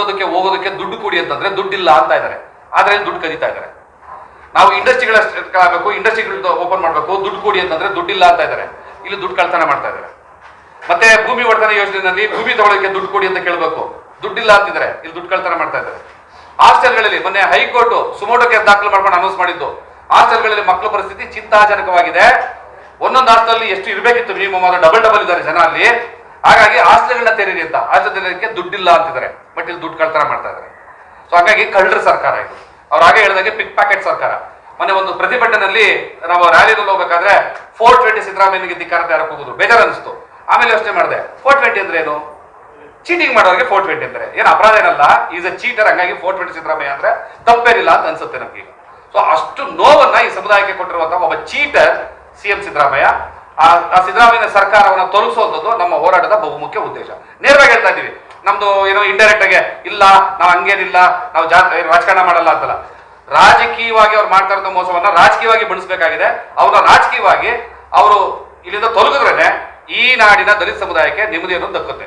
ಓದೋದಕ್ಕೆ ಹೋಗೋದಕ್ಕೆ ದುಡ್ಡು ಕೊಡಿ ಅಂತಂದ್ರೆ ದುಡ್ಡಿಲ್ಲ ಅಂತ ಇದ್ದಾರೆ ಆದ್ರೆ ದುಡ್ಡು ಕದೀತಾ ಇದ್ದಾರೆ ನಾವು ಇಂಡಸ್ಟ್ರಿಗಳಾಗಬೇಕು ಇಂಡಸ್ಟ್ರಿಗಳು ಓಪನ್ ಮಾಡಬೇಕು, ದುಡ್ಡು ಕೊಡಿ ಅಂತಂದ್ರೆ ದುಡ್ಡಿಲ್ಲ ಅಂತ ಇದ್ದಾರೆ ಇಲ್ಲಿ ದುಡ್ಡು ಕಳ್ತನ ಮಾಡ್ತಾ ಇದ್ದಾರೆ ಮತ್ತೆ ಭೂಮಿ ಒಡೆತನ ಯೋಜನೆಯಲ್ಲಿ ಭೂಮಿ ತಗೊಳ್ಳೋಕೆ ದುಡ್ಡು ಕೊಡಿ ಅಂತ ಕೇಳಬೇಕು. ದುಡ್ಡಿಲ್ಲ ಅಂತಿದ್ದಾರೆ ಇಲ್ಲಿ ದುಡ್ಡು ಕಳ್ತನ ಮಾಡ್ತಾ ಇದ್ದಾರೆ ಹಾಸ್ಟೆಲ್ಗಳಲ್ಲಿ ಮೊನ್ನೆ ಹೈಕೋರ್ಟ್ ಸುಮೋಟೋಗೆ ದಾಖಲು ಮಾಡ್ಕೊಂಡು ಅನೌನ್ಸ್ ಮಾಡಿದ್ದು. ಹಾಸ್ಟೆಲ್ಗಳಲ್ಲಿ ಮಕ್ಕಳ ಪರಿಸ್ಥಿತಿ ಚಿಂತಾಜನಕವಾಗಿದೆ. ಒಂದೊಂದು ಹಾಸ್ಟೆಲ್ ಎಷ್ಟು ಇರಬೇಕಿತ್ತು ಮಿನಿಮಮ್ ಅದು ಡಬಲ್ ಡಬಲ್ ಇದ್ದಾರೆ ಜನ ಅಲ್ಲಿ. ಹಾಗಾಗಿ ಹಾಸ್ಟೆಲ್ಗಳನ್ನ ತೆರೀರಿ ಅಂತ. ಹಾಸ್ಟೆಲ್ ಹಾಸ್ಟೆಲ್ಗೆ ದುಡ್ಡಿಲ್ಲ ಅಂತಿದ್ದಾರೆ ಬಟ್ ಇಲ್ಲಿ ದುಡ್ಡು ಮಾಡ್ತಾ ಇದ್ದಾರೆ ಸೊ ಹಾಗಾಗಿ ಕಳ್ಳರ ಸರ್ಕಾರ ಇದು. ಅವ್ರು ಹಾಗೆ ಹೇಳಿದಂಗೆ ಪಿಕ್ ಪ್ಯಾಕೆಟ್ ಸರ್ಕಾರ. ಮೊನ್ನೆ ಒಂದು ಪ್ರತಿಭಟನೆಯಲ್ಲಿ ನಾವು ರ್ಯಾಲಿನಲ್ಲಿ ಹೋಗ್ಬೇಕಾದ್ರೆ ಫೋರ್ ಟ್ವೆಂಟಿ ಸಿದ್ದರಾಮಯ್ಯನಿಗೆ ಧಿಕ್ಕಾರ ತಯಾರಕ್ಕೆ ಹೋಗುದು ಬೇಜಾರು ಅನಿಸ್ತು ಆಮೇಲೆ ಯೋಚನೆ ಮಾಡಿದೆ ಫೋರ್ ಟ್ವೆಂಟಿ ಅಂದ್ರೆ ಏನು? ಚೀಟಿಂಗ್ ಮಾಡೋರಿಗೆ ಫೋರ್ ಟ್ವೆಂಟಿ ಅಂದ್ರೆ ಏನು ಅಪರಾಧ ಏನಲ್ಲ ಈಸ್ ಅ ಚೀಟರ್ ಹಂಗಾಗಿ ಫೋರ್ ಟ್ವೆಂಟಿ ಸಿದ್ದರಾಮಯ್ಯ ಅಂದ್ರೆ ತಪ್ಪೇನಿಲ್ಲ ಅಂತ ಅನ್ಸುತ್ತೆ ನಮ್ಗೆ ಸೊ ಅಷ್ಟು ನೋವನ್ನ ಈ ಸಮುದಾಯಕ್ಕೆ ಕೊಟ್ಟಿರುವಂತಹ ಒಬ್ಬ ಚೀಟರ್ ಸಿ ಎಂ ಸಿದ್ದರಾಮಯ್ಯ. ಆ ಸಿದ್ದರಾಮಯ್ಯ ಸರ್ಕಾರವನ್ನು ತೊಲಗಿಸುವಂಥದ್ದು ನಮ್ಮ ಹೋರಾಟದ ಬಹುಮುಖ್ಯ ಉದ್ದೇಶ. ನೇರವಾಗಿ ಹೇಳ್ತಾ ಇದ್ದೀವಿ. ನಮ್ದು ಏನೋ ಇಂಡೈರೆಕ್ಟ್ ಆಗಿ, ಇಲ್ಲ, ನಾವು ಹಂಗೇನಿಲ್ಲ, ನಾವು ಜಾ ರಾಜಕಾರಣ ಮಾಡಲ್ಲ ಅಂತಲ್ಲ. ರಾಜಕೀಯವಾಗಿ ಅವ್ರು ಮಾಡ್ತಾ ಇರೋ ಮೋಸವನ್ನ ರಾಜಕೀಯವಾಗಿ ಬಳಸಬೇಕಾಗಿದೆ ಅವ್ರನ್ನ ರಾಜಕೀಯವಾಗಿ ಅವರು ಇಲ್ಲಿಂದ ತೊಲಗಿದ್ರೇನೆ ಈ ನಾಡಿನ ದಲಿತ ಸಮುದಾಯಕ್ಕೆ ನೆಮ್ಮದಿ ಅನ್ನೋದು ದಕ್ಕುತ್ತೆ.